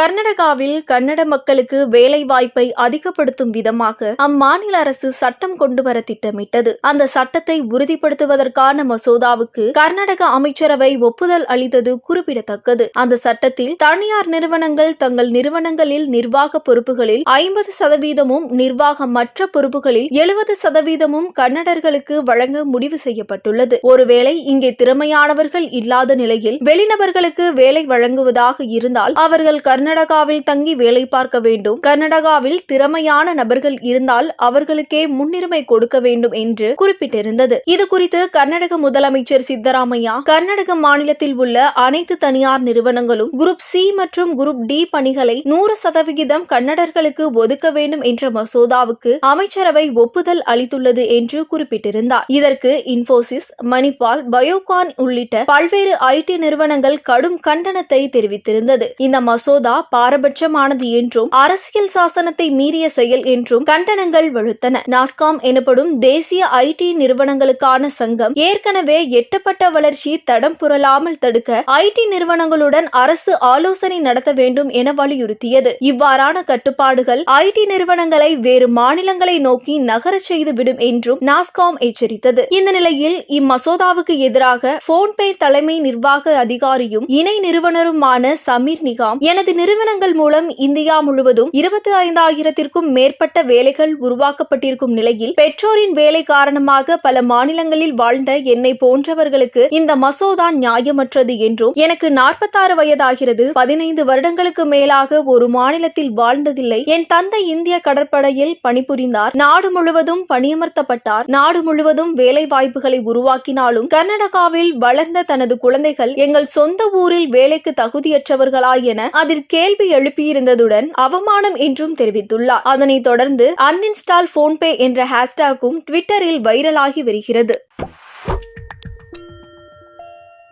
கர்நாடகாவில் கன்னட மக்களுக்கு வேலை வாய்ப்பை அதிகப்படுத்தும் விதமாக அம்மாநில அரசு சட்டம் கொண்டு வர திட்டமிட்டது. அந்த சட்டத்தை உறுதிப்படுத்துவதற்கான மசோதாவுக்கு கர்நாடக அமைச்சரவை ஒப்புதல் அளித்தது குறிப்பிடத்தக்கது. அந்த சட்டத்தில் தனியார் நிறுவனங்கள் தங்கள் நிறுவனங்களில் நிர்வாக பொறுப்புகளில் ஐம்பது சதவீதமும் நிர்வாகம் மற்ற பொறுப்புகளில் எழுபது சதவீதமும் கன்னடர்களுக்கு வழங்க முடிவு செய்யப்பட்டுள்ளது. ஒருவேளை இங்கே திறமையானவர்கள் இல்லாத நிலையில் வெளிநபர்களுக்கு வேலை வழங்குவதாக இருந்தால் அவர்கள் கர்நாடகாவில் தங்கி வேலை பார்க்க வேண்டும். கர்நாடகாவில் திறமையான நபர்கள் இருந்தால் அவர்களுக்கே முன்னுரிமை கொடுக்க வேண்டும் என்று குறிப்பிட்டிருந்தது. இது குறித்து கர்நாடக முதலமைச்சர் சித்தராமையா கர்நாடக மாநிலத்தில் உள்ள அனைத்து தனியார் நிறுவனங்களும் குரூப் சி மற்றும் குரூப் டி பணிகளை நூறு சதவிகிதம் கன்னடர்களுக்கு ஒதுக்க வேண்டும் என்ற மசோதாவுக்கு அமைச்சரவை ஒப்புதல் அளித்துள்ளது என்று குறிப்பிட்டிருந்தார். இதற்கு இன்போசிஸ் மணிபால் பயோகான் உள்ளிட்ட பல்வேறு ஐடி நிறுவனங்கள் கடும் கண்டனத்தை தெரிவித்திருந்தது. இந்த மசோதா பாரபட்சமானது என்றும் அரசியல் சாசனத்தை மீறிய செயல் என்றும் கண்டனங்கள் வலுத்தன நாஸ்காம் எனப்படும் தேசிய ஐடி நிறுவனங்களுக்கான சங்கம் ஏற்கனவே எட்டப்பட்ட வளர்ச்சி தடம் புரளாமல் தடுக்க ஐடி நிறுவனங்களுடன் அரசு ஆலோசனை நடத்த வேண்டும் என வலியுறுத்தியது. இவ்வாறான கட்டுப்பாடுகள் ஐடி நிறுவனங்களை வேறு மாநிலங்களை நோக்கி நகரச் செய்துவிடும் என்றும் நாஸ்காம் எச்சரித்தது. இந்த நிலையில் இம்மசோதாவுக்கு எதிராக போன்பே தலைமை நிர்வாக அதிகாரியும் இணை நிறுவனருமான சமீர் நிகாம் எனது நிறுவனங்கள் மூலம் இந்தியா முழுவதும் இருபத்தி ஐந்தாயிரத்திற்கும் மேற்பட்ட வேலைகள் உருவாக்கப்பட்டிருக்கும் நிலையில் பெற்றோரின் வேலை காரணமாக பல மாநிலங்களில் வாழ்ந்த என்னை போன்றவர்களுக்கு இந்த மசோதா நியாயமற்றது என்றும் எனக்கு நாற்பத்தாறு வயதாகிறது. பதினைந்து வருடங்களுக்கு மேலாக ஒரு மாநிலத்தில் வாழ்ந்ததில்லை. என் தந்தை இந்திய கடற்படையில் பணிபுரிந்தார். நாடு முழுவதும் பணியமர்த்தப்பட்டார். நாடு முழுவதும் வேலை வாய்ப்புகளை உருவாக்கினாலும் கர்நாடகாவில் வளர்ந்த தனது குழந்தைகள் எங்கள் சொந்த ஊரில் வேலைக்கு தகுதியற்றவர்களா என அதில் கேள்வி எழுப்பியிருந்ததுடன் அவமானம் என்றும் தெரிவித்துள்ளார். அதனைத் தொடர்ந்து அன்இன்ஸ்டால் போன்பே என்ற ஹேஷ்டேக்கும் ட்விட்டரில் வைரலாகி வருகிறது.